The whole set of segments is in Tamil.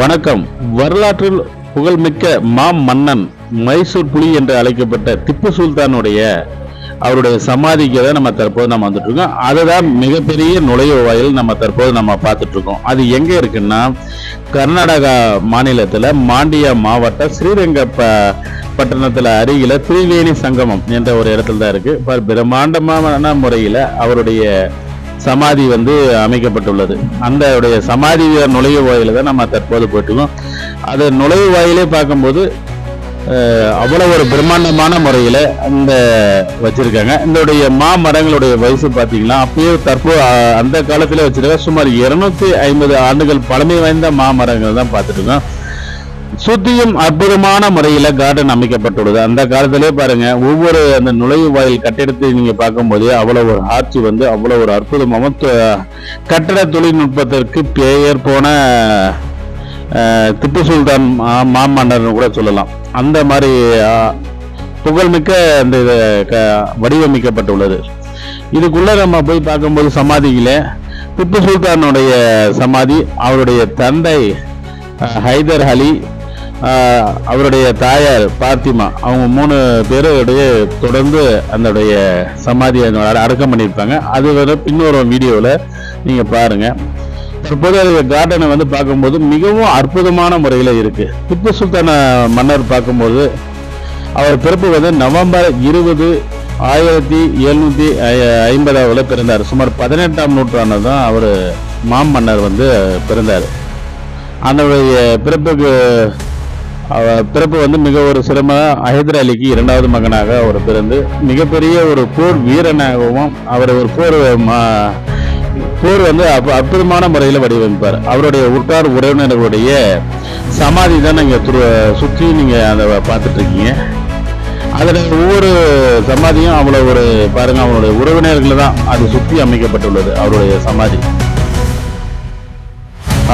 வணக்கம். வரலாற்றில் புகழ்மிக்க மா மன்னன் மைசூர் புலி என்று அழைக்கப்பட்ட திப்பு சுல்தானுடைய அவருடைய சமாதிக்கு தான் நம்ம தற்போது நம்ம வந்துட்டு இருக்கோம் அதுதான் மிகப்பெரிய நுழைவு வாயில் நம்ம தற்போது நம்ம பார்த்துட்டு இருக்கோம் அது எங்க இருக்குன்னா கர்நாடகா மாநிலத்தில் மாண்டியா மாவட்டம் ஸ்ரீரங்க ப அருகில திரிவேணி சங்கமம் என்ற ஒரு இடத்துல தான் இருக்கு. பிரம்மாண்டமான முறையில் அவருடைய சமாதி வந்து அமைக்கப்பட்டுள்ளது. அந்த உடைய சமாதி நுழைவு வாயில தான் நம்ம தற்போது போயிட்டுருக்கோம். அது நுழைவு வாயிலே பார்க்கும்போது அவ்வளோ ஒரு பிரம்மாண்டமான முறையில் அந்த வச்சிருக்காங்க. இதோடைய மாமரங்களுடைய வயசு பார்த்தீங்கன்னா அப்பயே தற்போது அந்த காலத்தில் வச்சிருக்க சுமார் இரநூத்தி ஐம்பது ஆண்டுகள் பழமை வாய்ந்த மாமரங்கள் தான் பார்த்துட்டு இருக்கோம் சுத்தியும் அற்புதமான முறையில கார்டன் அமைக்கப்பட்டுள்ளது. அந்த காலத்திலே பாருங்க ஒவ்வொரு அந்த நுழைவு வாயில் கட்டிடத்தை நீங்க பார்க்கும்போது அவ்வளவு ஒரு ஆட்சி வந்து அவ்வளவு ஒரு அற்புதமாக கட்டட தொழில்நுட்பத்திற்கு பெயர் போன திப்பு சுல்தான் மா- மாமன்னர்னு கூட சொல்லலாம். அந்த மாதிரி புகழ்மிக்க அந்த இது க- வடிவமைக்கப்பட்டுள்ளது. இதுக்குள்ள நம்ம போய் பார்க்கும்போது சமாதியில திப்பு சுல்தானுடைய சமாதி அவருடைய தந்தை ஹைதர் அலி அவருடைய தாயார் பார்த்திமா அவங்க மூணு பேருடைய தொடர்ந்து அதனுடைய சமாதியை அடக்கம் பண்ணியிருப்பாங்க. அது வந்து இன்னொரு வீடியோவில் நீங்கள் பாருங்கள் தற்போது கார்டனை வந்து பார்க்கும்போது மிகவும் அற்புதமான முறையில் இருக்குது திப்பு சுல்தான மன்னர் பார்க்கும்போது அவர் பிறப்பு வந்து நவம்பர் இருபது ஆயிரத்தி எழுநூற்றி ஐம்பதாவில் பிறந்தார். சுமார் பதினெட்டாம் நூற்றாண்டு தான் அவர் மாமன்னர் வந்து பிறந்தார். அதனுடைய பிறப்புக்கு பிறப்பு வந்து மிக ஒரு சிரம. ஹைதர் அலிக்கு இரண்டாவது மகனாக அவர் பிறந்து மிகப்பெரிய ஒரு போர் வீரனாகவும் அவர் ஒரு போர் போர் வந்து அப் அற்புதமான முறையில் வடிவமைப்பார். அவருடைய உற்றார் உறவினர்களுடைய சமாதி தான் நீங்கள் சுற்றி நீங்கள் அதை பார்த்துட்டு இருக்கீங்க அதில் ஒவ்வொரு சமாதியும் அவ்வளோ ஒரு பாருங்கள் அவருடைய உறவினர்கள் தான் அது சுற்றி அமைக்கப்பட்டுள்ளது அவருடைய சமாதி.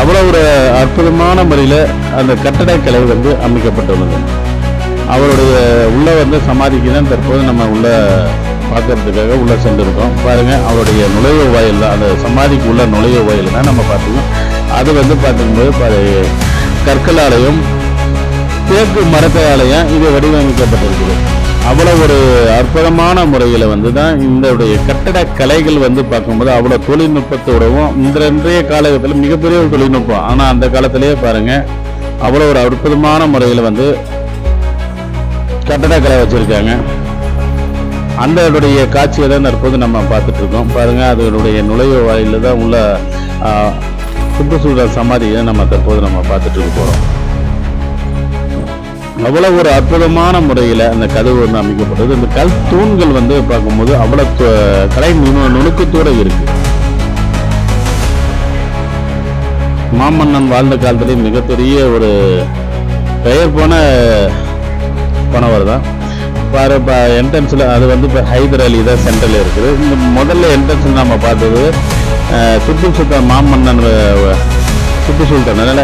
அவ்வளோ ஒரு அற்புதமான முறையில் அந்த கட்டடக்கலை வந்து அமைக்கப்பட்டுள்ளது. அவருடைய உள்ள வந்து சமாதிக்கு தான் தற்போது நம்ம உள்ள பார்க்கறதுக்காக உள்ளே சென்றிருக்கோம். பாருங்கள் அவருடைய நுழைவு வாயில் தான் அந்த சமாதிக்கு உள்ள நுழைவு வாயில் தான் நம்ம பார்த்துக்கோம் அது வந்து பார்த்துக்கும்போது பாரு, கற்களாலையும் தேக்கு மரத்தாலையும் இது வடிவமைக்கப்பட்டிருக்குது. அவ்வளோ ஒரு அற்புதமான முறையில் வந்து தான் இந்த கட்டட கலைகள் வந்து பார்க்கும்போது அவ்வளோ தொழில்நுட்பத்தோடவும் இந்த இன்றைய காலகட்டத்தில் மிகப்பெரிய ஒரு தொழில்நுட்பம். ஆனால் அந்த காலத்திலேயே பாருங்கள் அவ்வளோ ஒரு அற்புதமான முறையில் வந்து கட்டடக்கலை வச்சுருக்காங்க. அந்த காட்சியை தான் தற்போது நம்ம பார்த்துட்டு இருக்கோம் பாருங்க அதனுடைய நுழைவு வாயில தான் உள்ள சுற்றுச்சூழல் சமாதியை நம்ம தற்போது நம்ம பார்த்துட்டு போகிறோம் அவ்வளோ ஒரு அற்புதமான முறையில் அந்த கதவு வந்து அமைக்கப்பட்டது இந்த கல் தூண்கள் வந்து பார்க்கும்போது அவ்வளோ கலை நுணு நுணுக்கத்தோட இருக்கு. மாமன்னன் வாழ்ந்த காலத்துலேயும் மிகப்பெரிய ஒரு பெயர் போன பணவர் தான். பாரு இப்போ என்ட்ரன்ஸில் அது வந்து இப்போ ஹைதர் அலி தான் சென்ட்ரல் இருக்குது. இந்த முதல்ல என்ட்ரன்ஸ் நம்ம பார்த்தது அஹ், திப்பு சுல்தான் மாமன்னன் திப்பு சுல்தான் அதனால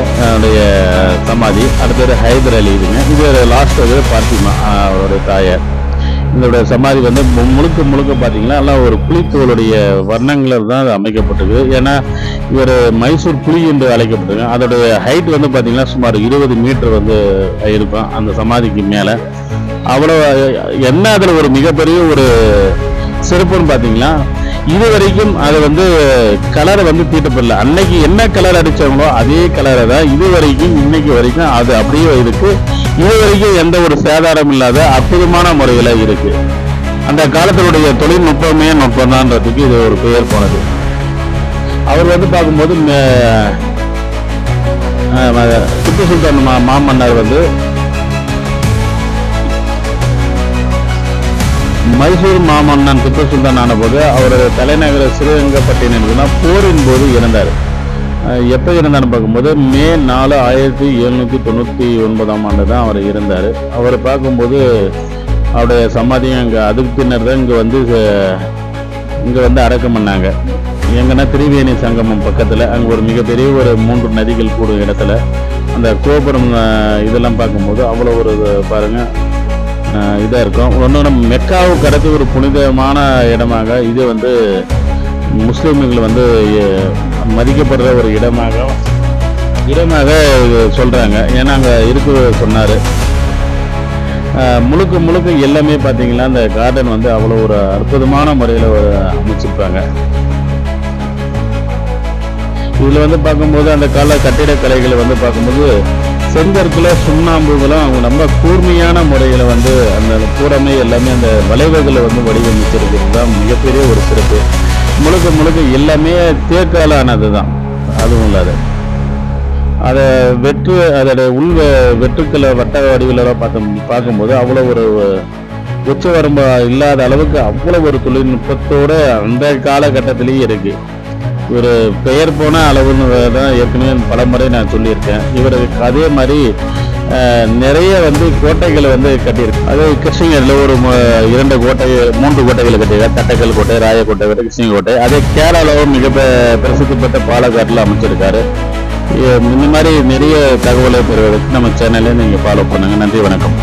சமாதி அடுத்தது ஹைதர் அலி இதுங்க. இது லாஸ்ட் வந்து பார்த்திமா அவருடைய தாயார் இதோட சமாதி வந்து மு- முழுக்க முழுக்க பார்த்தீங்கன்னா எல்லாம் ஒரு புலித்தோளுடைய வர்ணங்களில் தான் அது அமைக்கப்பட்டிருக்கு ஏன்னா இவர் மைசூர் புலி என்று அழைக்கப்பட்டிருக்கு அதோடைய ஹைட் வந்து பார்த்தீங்கன்னா சுமார் இருபது மீட்டர் வந்து இருக்கும் அந்த சமாதிக்கு மேலே. அவ்வளோ என்ன அதில் ஒரு மிகப்பெரிய ஒரு சிறப்புன்னு பார்த்தீங்கன்னா இது வரைக்கும் அது வந்து கலரை வந்து தீட்டப்படல. அன்னைக்கு என்ன கலர் அடிச்சாங்களோ அதே கலரை தான் இது வரைக்கும் இன்னைக்கு வரைக்கும் அது அப்படியே இருக்கு. இது வரைக்கும் எந்த ஒரு சேதாரம் இல்லாத அற்புதமான முறையில் இருக்கு. அந்த காலத்தினுடைய தொழில்நுட்பமே நுட்பம்தான்றதுக்கு இது ஒரு பெயர் போனது. அவர் வந்து பார்க்கும்போது திப்பு சுல்தான் மா மாமன்னர் வந்து மைசூர் மாமன்னன் திப்பு சுல்தான் ஆனபோது அவரது தலைநகர ஸ்ரீரங்கப்பட்டினம் போரின் போது இறந்தார். எப்போ இருந்தான்னு பார்க்கும்போது மே நாலு ஆயிரத்தி எழுநூற்றி தொண்ணூற்றி ஒன்பதாம் ஆண்டு தான் அவர் இருந்தார் அவரை பார்க்கும்போது அவருடைய சமாதியும் இங்கே அதுக்கு பின்னர் தான் இங்கே வந்து இங்கே வந்து அடக்கம் பண்ணாங்க. எங்கன்னா திரிவேணி சங்கமம் பக்கத்தில் அங்கே ஒரு மிகப்பெரிய ஒரு மூன்று நதிகள் கூடும் இடத்துல அந்த கோபுரம் இதெல்லாம் பார்க்கும்போது அவ்வளோ ஒரு பாருங்கள் இதாக இருக்கும். ஒன்று நம்ம மெக்காவுக்கு அடுத்து ஒரு புனிதமான இடமாக இது வந்து முஸ்லீம்கள் வந்து மதிக்கப்படுற ஒரு இடமாக இடமாக சொல்கிறாங்க ஏன்னா அங்கே இருக்கு சொன்னார். முழுக்க முழுக்க எல்லாமே பார்த்தீங்கன்னா அந்த கார்டன் வந்து அவ்வளோ ஒரு அற்புதமான முறையில் அமைச்சிருப்பாங்க இதில் வந்து பார்க்கும்போது அந்த கால கட்டிடக்கலைகளை வந்து பார்க்கும்போது செங்கற்களை சுண்ணாம்புகளும் அவங்க ரொம்ப கூர்மையான முறையில் வந்து அந்த கூடமை எல்லாமே அந்த வளைவுகளை வந்து வடிவமைச்சிருக்கிறது தான் மிகப்பெரிய ஒரு சிறப்பு. முழுக்க முழுக்க எல்லாமே தேக்கால ஆனது தான். அதுவும் இல்லாத. அதை வெற்று அதோடய உள் வெற்றுக்களை வட்ட வடிவில் பார்த்து பார்க்கும்போது அவ்வளோ ஒரு உச்சவரம்பு இல்லாத அளவுக்கு அவ்வளோ ஒரு தொழில்நுட்பத்தோட அந்த காலகட்டத்திலேயே இருக்குது ஒரு பெயர் போன அளவுன்னு தான் ஏற்கனவே பல முறை நான் சொல்லியிருக்கேன். இவருக்கு அதே மாதிரி நிறைய வந்து கோட்டைகளை வந்து கட்டியிருக்கு அது கிருஷ்ணகிரியில் ஒரு இரண்டு கோட்டை மூன்று கோட்டைகளை கட்டியிருக்காரு. தட்டக்கல் கோட்டை ராயக்கோட்டை கிருஷ்ணகிரி கோட்டை. அதே கேரளாவும் மிக பிரசித்தி பெற்ற பாலக்காட்டில் அமைச்சிருக்காரு. இந்த மாதிரி நிறைய தகவலை பெறுவதற்கு நம்ம சேனலை நீங்கள் ஃபாலோ பண்ணுங்கள் நன்றி வணக்கம்.